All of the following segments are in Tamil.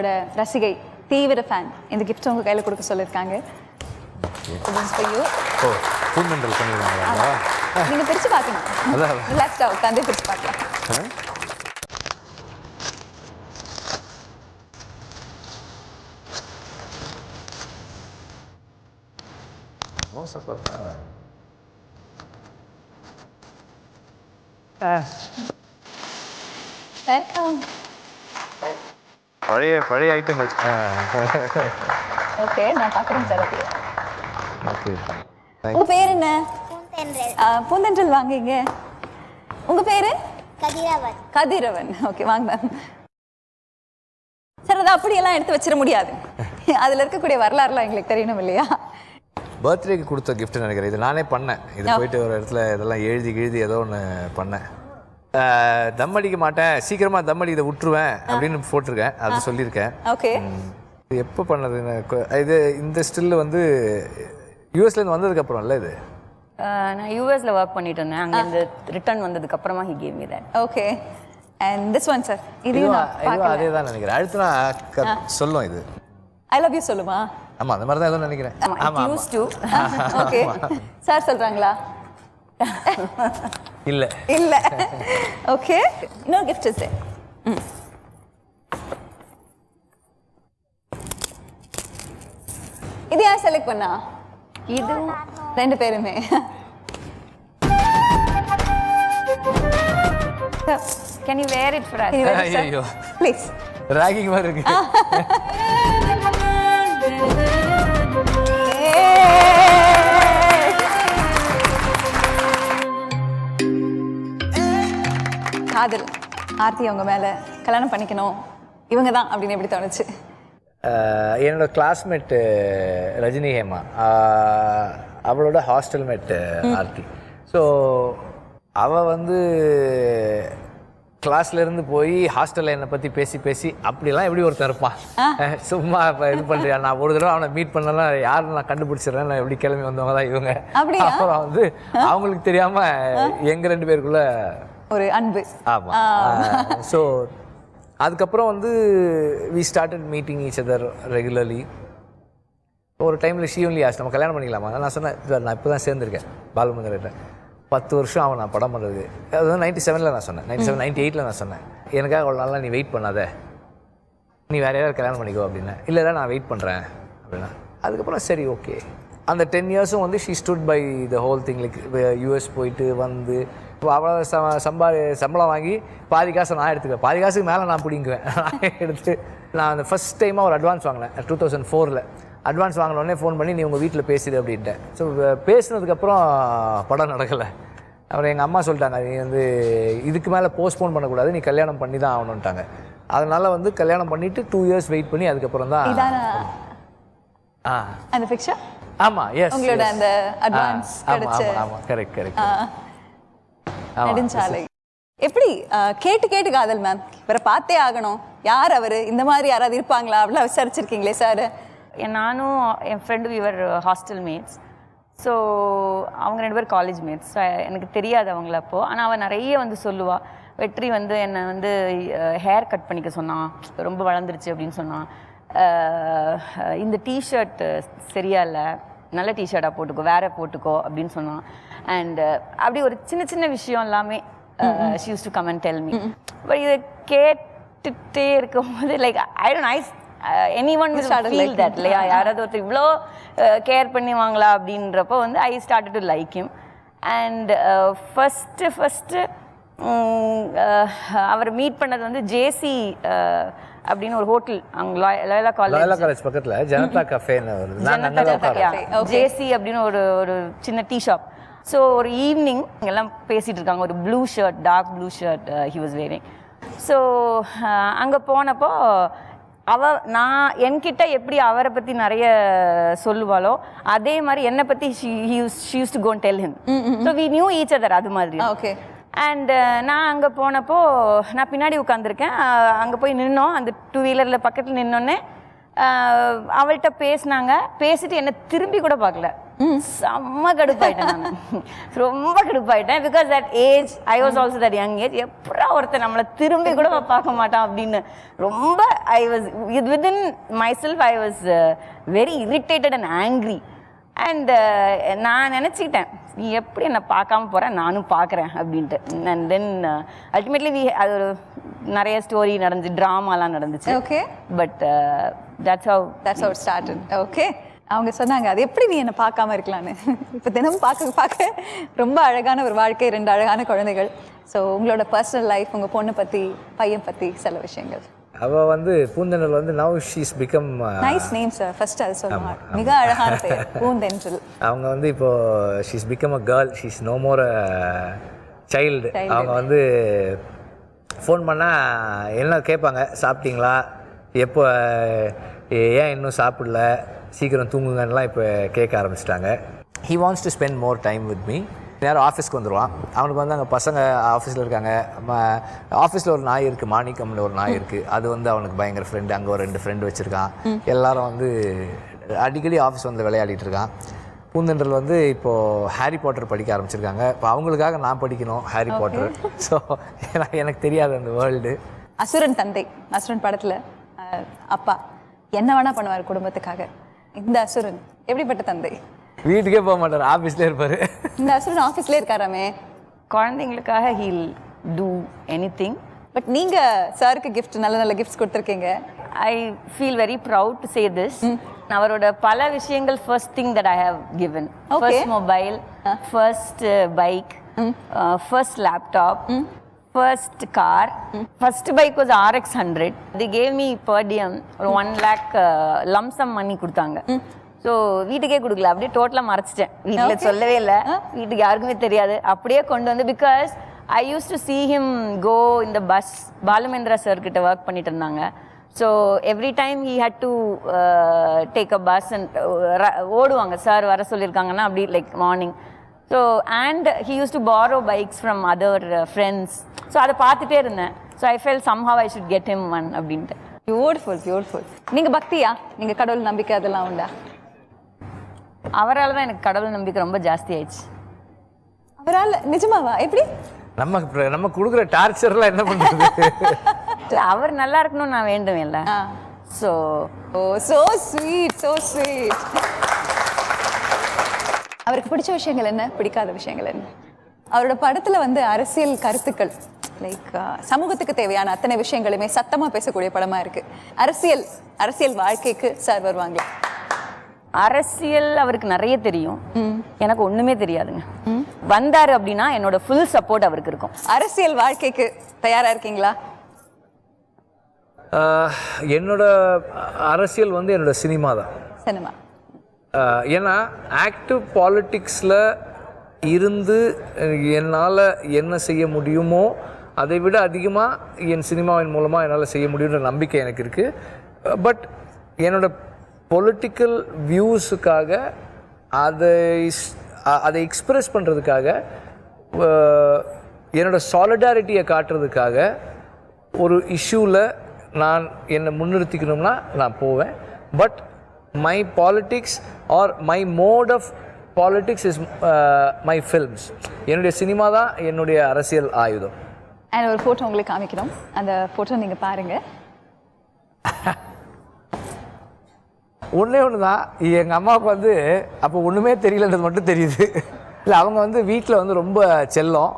உங்களோட ரசிகை தீவிர ஃபேன் இந்த கிஃப்ட் உங்க கையில கொடுக்க சொல்லியிருக்காங்க. பண்ணிடுவாங்களா நீங்க பிரிச்சு. ரிலாக்ஸ்டா உட்காந்து பிரிச்சு பார்க்கலாம். மோசப்பட்டா வெல்கம் பழைய பழைய ஐட்டங்கள் ஓகே நான் பார்க்குறேன் சார் ஓகே உங்க பேர் என்ன பூந்தென்றல் வாங்கிங்க உங்க பேரு கதிரவன் கதிரவன் ஓகே வாங்க மேம் சார் அதை அப்படியெல்லாம் எடுத்து வச்சிட முடியாது அதுல இருக்கக்கூடிய வரலாறுலாம் எங்களுக்கு தெரியணும் இல்லையா பர்த்டேக்கு கொடுத்த கிஃப்ட் நினைக்கிறேன் இது நானே பண்ணேன் இது போயிட்டு ஒரு இடத்துல இதெல்லாம் எழுதி எழுதி ஏதோ ஒன்று பண்ணேன் தம் அடிக்க மாட்டேன். சீக்கிரமாக தம் அடி இதை விட்டுருவேன் அப்படின்னு போட்டிருக்கேன். அது சொல்லியிருக்கேன். ஓகே. இது எப்போ பண்ணது? இது இந்த ஸ்டில் வந்து யூஎஸ்லேருந்து வந்ததுக்கப்புறம்ல இது? ஆஹ் நான் யூஎஸ்ல ஒர்க் பண்ணிட்டு இருந்தேன். அங்கேருந்து ரிட்டர்ன் வந்ததுக்கு அப்புறமா he gave me that okay and this one sir பார்க்கல. அதே தான் நினைக்கிறேன். அடுத்து நான் சொல்லும் இது. ஐ லவ் யூ சொல்லுமா? ஆமாம் அந்த மாதிரி தான் ஏதோ நினைக்கிறேன். ஆமாம் யூஸ் டு ஓகே சார் சொல்றாங்களா? இல்லை. இல்ல. ஓகே இன்னொரு கிஃப்ட் இஸ் இது யார் செலக்ட் பண்ணா? இதுவும் ரெண்டு பேருமே. Can you wear it for ஐயோ ப்ளீஸ் ராகிங் மாதிரி இருக்கு. காதல். ஆர்த்தி அவங்க மேல கல்யாணம் பண்ணிக்கணும். இவங்க தான் அப்படின்னு எப்படி தோணுச்சு? என்னோட கிளாஸ்மேட்டு ரஜினி ஹேமா. அவளோட ஹாஸ்டல் மேட் ஆர்த்தி. ஸோ அவள் வந்து கிளாஸ்ல இருந்து போய் ஹாஸ்டலில் என்னை பற்றி பேசி பேசி அப்படிலாம் எப்படி ஒருத்தன் இருப்பான்? சும்மா இப்போ இது பண்ணுறியா நான் ஒரு தடவை அவனை மீட் பண்ணனா யாரும் நான் கண்டுபிடிச்சிடுறேன். நான் எப்படி கிளம்பி வந்தவங்க தான் இவங்க? அப்புறம் வந்து அவங்களுக்கு தெரியாமல் எங்கள் ரெண்டு பேருக்குள்ள ஒரு அன்பு. ஆமாம் ஸோ அதுக்கப்புறம் வந்து we started meeting each other regularly ஒரு டைமில் ஷீ ஒன்லி ஆஸ் நம்ம கல்யாணம் பண்ணிக்கலாமா? நான் சொன்னேன் "இல்ல, நான் இப்போ தான் சேர்ந்துருக்கேன் பாலுமந்திரிட்ட பத்து வருஷம் அவன் நான் படம் பண்ணுறது அது வந்து நைன்டி செவனில் நான் சொன்னேன். நைன்டி செவன் நைன்டி எயிட்டில் நான் சொன்னேன். எனக்காக அவ்வளோ நாளாக நீ வெயிட் பண்ணாத. நீ வேற யாராவது கல்யாணம் பண்ணிக்கோ அப்படின்னா இல்லை நான் வெயிட் பண்ணுறேன் அப்படின்னா அதுக்கப்புறம் சரி ஓகே அந்த டென் இயர்ஸும் வந்து she stood by the whole thing like US போயிட்டு வந்து அவ்வளோ ச சம்பா சம்பளம் வாங்கி பாதி காசை நான் எடுத்துக்குவேன். பாதி காசுக்கு மேலே நான் பிடிங்குவேன். நான் எடுத்து நான் அந்த ஃபஸ்ட் டைமாக ஒரு அட்வான்ஸ் வாங்கினேன். டூ தௌசண்ட் ஃபோரில் அட்வான்ஸ் வாங்கினோடனே ஃபோன் பண்ணி நீ உங்கள் வீட்டில் பேசுது அப்படின்ட்டேன். ஸோ பேசினதுக்கப்புறம் படம் நடக்கலை. அப்புறம் எங்கள் அம்மா சொல்லிட்டாங்க நீ வந்து இதுக்கு மேலே போஸ்ட்போன் பண்ணக்கூடாது. நீ கல்யாணம் பண்ணி தான் ஆகணுன்ட்டாங்க அதனால வந்து கல்யாணம் பண்ணிட்டு டூ இயர்ஸ் வெயிட் பண்ணி அதுக்கப்புறம் தான் இதான ஆ. அந்த பிக்சர் ஆமாம் எஸ் உங்களோட அந்த கிடைச்ச- ஆமாம் ஆமாம் கரெக்ட் கரெக்ட் நெடுஞ்சாலை. எப்படி கேட்டு கேட்டு காதல் மேம் இவரை பார்த்தே ஆகணும். யார் அவரு? இந்த மாதிரி யாராவது இருப்பாங்களா? அப்படிலாம் விசாரிச்சிருக்கீங்களே சார் நானும் என் friend we were hostel mates so அவங்க ரெண்டு பேரும் காலேஜ் மேட்ஸ் எனக்கு தெரியாது அவங்கள அப்போ. ஆனால் அவள் நிறைய வந்து சொல்லுவா. வெற்றி வந்து என்னை வந்து ஹேர் கட் பண்ணிக்க சொன்னான் ரொம்ப வளர்ந்துருச்சு அப்படின்னு சொன்னான் இந்த டிஷர்ட் சரியா இல்லை. நல்ல டிஷர்ட்டாக போட்டுக்கோ வேற போட்டுக்கோ அப்படின்னு சொன்னான் அண்ட் அப்படி ஒரு சின்ன சின்ன விஷயம் எல்லாமே she used to come and tell me but இதை கேட்டுட்டே இருக்கும்போது like I don't I any one started feel that இல்லையா? யாராவது ஒருத்தர் இவ்வளோ கேர் பண்ணுவாங்களா அப்படின்றப்போ வந்து I start to like him and first first அவரை மீட் பண்ணது வந்து ஜேசி அப்படின்னு ஒரு ஹோட்டல் அங்கே லோயலா லாயலா காலேஜ் காலேஜ் பக்கத்தில் ஜனதா கஃபேன்னு உட்காரேன் ஜேசி அப்படின்னு ஒரு ஒரு சின்ன டீ ஷாப் ஸோ ஒரு ஈவினிங் எல்லாம் பேசிட்டு இருக்காங்க ஒரு blue shirt dark blue shirt he was wearing so அங்கே போனப்போ அவ நான் என்கிட்ட எப்படி அவரை பற்றி நிறைய சொல்லுவாளோ அதே மாதிரி என்னை பற்றி she used to go and tell him so we knew each other அது மாதிரி. ஓகே அண்ட் நான் அங்கே போனப்போ நான் பின்னாடி உட்காந்துருக்கேன் அங்கே போய் நின்னோம். அந்த டூ வீலரில் பக்கத்தில் நின்னோடனே அவள்கிட்ட பேசினாங்க. பேசிட்டு என்னை திரும்பி கூட பார்க்கல. செம்ம கடுப்பாயிட்டேன் நான். ரொம்ப கடுப்பாயிட்டேன். Because that age I was also that young age எப்படா ஒருத்தன் நம்மளை திரும்பி கூட பார்க்க மாட்டான் அப்படின்னு. ரொம்ப I was within myself I was very irritated and angry and நான் நினச்சிக்கிட்டேன் நீ எப்படி என்னை பார்க்காம போற? நானும் பார்க்குறேன் அப்படின்ட்டு. அண்ட் தென் அல்டிமேட்லி வி அது ஒரு நிறைய ஸ்டோரி நடந்துச்சு ட்ராமாலாம் நடந்துச்சு. Okay but that's how that's our started okay அவங்க சொன்னாங்க அது எப்படி நீ என்னை பார்க்காம இருக்கலான்னு இப்போ தினமும் பார்க்க பார்க்க ரொம்ப அழகான ஒரு வாழ்க்கை ரெண்டு அழகான குழந்தைகள். ஸோ உங்களோட பர்சனல் லைஃப் உங்கள் பொண்ணை பற்றி பையன் பற்றி சில விஷயங்கள். அவள் வந்து பூந்தென்றல் வந்து now she's become nice name sir first அது சொல்லுவாங்க மிக அழகான பெயர் பூந்தென்றல் அவங்க வந்து இப்போ she's become a girl she's no more child Child. அவங்க வந்து ஃபோன் பண்ணால் என்ன கேட்பாங்க சாப்பிட்டீங்களா? எப்போ ஏன் இன்னும் சாப்பிடல? சீக்கிரம் தூங்குங்கன்னுலாம் இப்போ கேட்க ஆரம்பிச்சிட்டாங்க. He wants to spend more time with me நேரம் ஆஃபீஸ்க்கு வந்துடுவான் அவனுக்கு வந்து அங்கே பசங்க ஆஃபீஸில் இருக்காங்க. ஆஃபீஸில் ஒரு நாய் இருக்குது மாணிக்கம்னு ஒரு நாய் இருக்குது அது வந்து அவனுக்கு பயங்கர ஃப்ரெண்டு அங்கே ஒரு ரெண்டு ஃப்ரெண்டு வச்சுருக்கான். எல்லாரும் வந்து அடிக்கடி ஆஃபீஸ் வந்து விளையாடிட்டு இருக்கான். பூந்தென்றல் வந்து இப்போது ஹாரி பாட்டர் படிக்க ஆரம்பிச்சிருக்காங்க. இப்போ அவங்களுக்காக நான் படிக்கணும் ஹாரி பாட்டர் ஸோ எனக்கு தெரியாது அந்த வேர்ல்டு அசுரன் தந்தை. அசுரன் படத்தில் அப்பா. என்ன வேணா பண்ணுவார் குடும்பத்துக்காக. இந்த அசுரன். எப்படிப்பட்ட தந்தை? வீட்டுக்கே போக மாட்டார். ஆஃபீஸ்லேயே இருப்பார். இந்த அசுரன் ஆஃபீஸ்லேயே இருக்காராமே. குழந்தைங்களுக்காக he'll do any thing but நீங்கள் சாருக்கு gift நல்ல நல்ல கிஃப்ட்ஸ் கொடுத்துருக்கீங்க. I feel very proud to say this அவரோட பல விஷயங்கள் first thing that I have given. First mobile first bike first laptop first car first bike was RX hundred the gave me பர்டியம் ஒரு ஒன் லேக் லம்சம் மணி கொடுத்தாங்க. ஸோ வீட்டுக்கே கொடுக்கல. அப்படியே டோட்டலாக மறைச்சிட்டேன். வீட்டில். சொல்லவே இல்லை. வீட்டுக்கு யாருக்குமே தெரியாது. அப்படியே கொண்டு வந்து because I use to see him go இந்த பஸ் பாலுமேந்திரா சார் கிட்ட ஒர்க் பண்ணிட்டு இருந்தாங்க. So every time he had to take a bus and ஓடுவாங்க. சார் வர சொல்லியிருக்காங்கன்னா அப்படி like morning so and he use to borrow bikes from other friends so அதை பார்த்துட்டே இருந்தேன். So I fell somehow I should get him one அப்படின்ட்டு. பியூட்டிஃபுல் பியூட்டிஃபுல் நீங்கள் பக்தியா? நீங்கள் கடவுள் நம்பிக்கை அதெல்லாம் உண்டா? அவரால் தான் எனக்கு கடவுள் நம்பிக்கை ரொம்ப ஜாஸ்தி ஆயிடுச்சு. அவரால் நிஜமாவா? எப்படி? நம்ம நம்ம கொடுக்குற டார்ச்சர்லாம் என்ன பண்ணுறது அவர் நல்லா இருக்கணும்னு நான் வேண்டுவேன்ல. So oh so sweet so sweet அவருக்கு பிடிச்ச விஷயங்கள் என்ன? பிடிக்காத விஷயங்கள் என்ன? அவரோட படத்துல வந்து அரசியல் கருத்துக்கள் லைக் சமூகத்துக்கு தேவையான அத்தனை விஷயங்களுமே சத்தமா பேசக்கூடிய படமா இருக்கு. அரசியல் அரசியல் வாழ்க்கைக்கு சார் வருவாங்க அரசியல் அவருக்கு நிறைய தெரியும். எனக்கு ஒண்ணுமே தெரியாதுங்க. வந்தாரு அப்படின்னா என்னோட ஃபுல் சப்போர்ட் அவருக்கு இருக்கும். அரசியல் வாழ்க்கைக்கு தயாரா இருக்கீங்களா? என்னோட அரசியல் வந்து என்னோட சினிமா தான். சினிமா. ஏன்னா ஆக்டிவ் பாலிட்டிக்ஸில் இருந்து என்னால் என்ன செய்ய முடியுமோ அதை விட அதிகமாக என் சினிமாவின் மூலமாக என்னால் செய்ய முடியுன்ற நம்பிக்கை எனக்கு இருக்குது பட் என்னோடய பொலிட்டிக்கல் வியூஸுக்காக அதை அதை எக்ஸ்ப்ரெஸ் பண்ணுறதுக்காக என்னோடய சாலிடாரிட்டியை காட்டுறதுக்காக ஒரு இஷ்யூவில் நான் என்னை முன்னிறுத்திக்கணும்னா நான் போவேன். But my politics or my mode of politics is my films என்னுடைய சினிமா தான் என்னுடைய அரசியல் ஆயுதம். அண்ட் ஒரு ஃபோட்டோ உங்களுக்கு காமிக்கிறோம். அந்த ஃபோட்டோ நீங்க பாருங்க. ஒன்றே ஒன்று தான் எங்கள் அம்மாவுக்கு வந்து அப்போ ஒன்றுமே தெரியலன்றது மட்டும் தெரியுது. இல்லை அவங்க வந்து வீட்டில் வந்து ரொம்ப செல்லம்.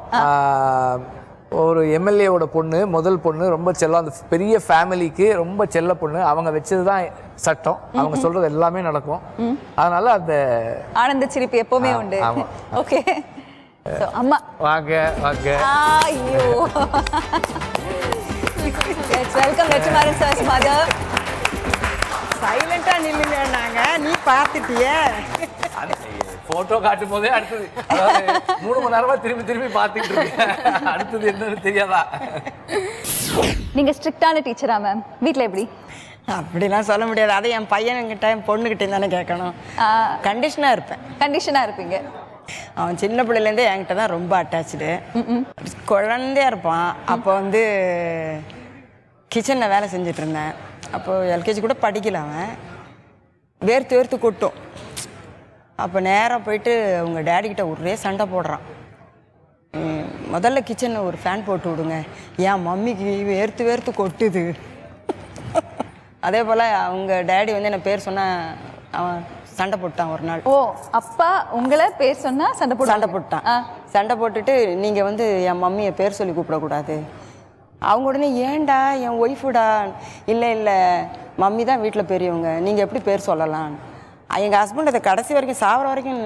ஒரு எம்எல்ஏவோட பொண்ணு முதல் பொண்ணு ரொம்ப செல்லம். அந்த பெரிய ஃபேமிலிக்கு ரொம்ப செல்ல பொண்ணு. அவங்க வச்சது தான் சட்டம். அவங்க சொல்கிறது எல்லாமே நடக்கும். அதனால அந்த ஆனந்த சிரிப்பு எப்பவுமே உண்டு. ஓகே. அம்மா. வாங்க வாங்க. ஐயோ. வெல்கம் வெற்றிமாறன் சார் மதர் சைலண்டா நில்லுங்க நாங்க. நீ பார்த்துட்டியே. ஃபோட்டோ காட்டும் போதே அடுத்தது. அதாவது மூணு மணி நேரமா திரும்பி திரும்பி பார்த்துட்டு இருக்கேன். அடுத்தது என்னன்னு தெரியாதா? நீங்க ஸ்ட்ரிக்டான டீச்சரா மேம் வீட்ல எப்படி? அப்படிலாம் சொல்ல முடியாது. அதை என் பையனுங்கிட்ட என் பொண்ணுகிட்ட தானே கேட்கணும். கண்டிஷனாக இருப்பேன். கண்டிஷனா இருப்பீங்க. அவன் சின்ன பிள்ளையிலேருந்தே என்கிட்ட தான் ரொம்ப அட்டாச்சு குழந்தையா இருப்பான். அப்போ வந்து கிச்சனில் வேலை செஞ்சுட்டு இருந்தேன். அப்போ எல்கேஜி கூட படிக்கல அவன். வேர்த்து வேர்த்து கொட்டும். அப்போ நேராக போயிட்டு அவங்க டேடி கிட்ட ஒரே சண்டை போடுறான். முதல்ல கிச்சனில் ஒரு ஃபேன் போட்டு விடுங்க. என் மம்மிக்கு வேர்த்து வேர்த்து கொட்டுது. அதே போல் அவங்க டேடி வந்து என்ன பேர் சொன்னா அவன் சண்டை போட்டான் ஒரு நாள். ஓ அப்பா உங்களை பேர் சொன்னா சண்டை போட்டு சண்டை போட்டான். சண்டை போட்டுட்டு நீங்கள் வந்து என் மம்மியை பேர் சொல்லி கூப்பிடக்கூடாது. அவங்க உடனே ஏன்டா? என் ஒய்ஃபுடா இல்லை இல்லை. மம்மி தான் வீட்டில் பெரியவங்க. நீங்கள் எப்படி பேர் சொல்லலாம்? எங்கள் ஹஸ்பண்ட் அதை கடைசி வரைக்கும் சாவர வரைக்கும்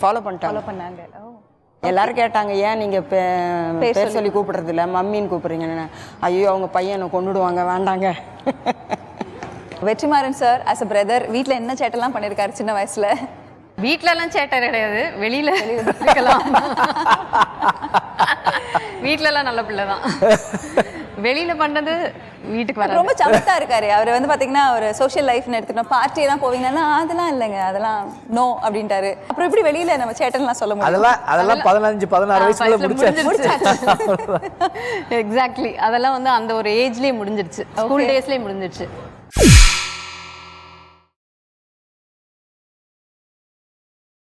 ஃபாலோ பண்ணிட்டாங்க. பண்ணாங்க. ஓ. எல்லாரும் கேட்டாங்க ஏன் நீங்கள் பேர் சொல்லி கூப்பிடுறது இல்ல மம்மின்னு கூப்பிடுறீங்கன்னு. ஐயோ அவங்க பையனை கொண்டுடுவாங்க வேண்டாங்க. Vetrimaaran sir as a brother வீட்ல என்ன சேட்டெல்லாம் பண்ணிருக்காரு சின்ன வயசுல? வீட்லலாம் சேட்டை கிடையாது. வெளியில இருக்கலாம். வீட்லலாம் நல்ல பிள்ளை தான். வெளியில பண்ணது வீட்டுக்கு வர ரொம்ப சமத்தா இருக்காரு. அவர் வந்து பாத்தீங்கன்னா ஒரு சோஷியல் லைஃப்னு எடுத்துட்டோம் பார்ட்டி எல்லாம் போவீங்கன்னா அதெல்லாம் இல்லைங்க. அதெல்லாம் நோ அப்படின்ட்டாரு. அப்புறம் எப்படி வெளியில நம்ம சேட்டன்லாம் சொல்ல முடியும்? அதெல்லாம் அதெல்லாம் பதினஞ்சு பதினாறு வயசுக்குள்ள முடிச்சாச்சு. எக்ஸாக்ட்லி அதெல்லாம் வந்து அந்த ஒரு ஏஜ்லயே முடிஞ்சிருச்சு. ஸ்கூல் டேஸ்லயே முடிஞ்சிருச்சு.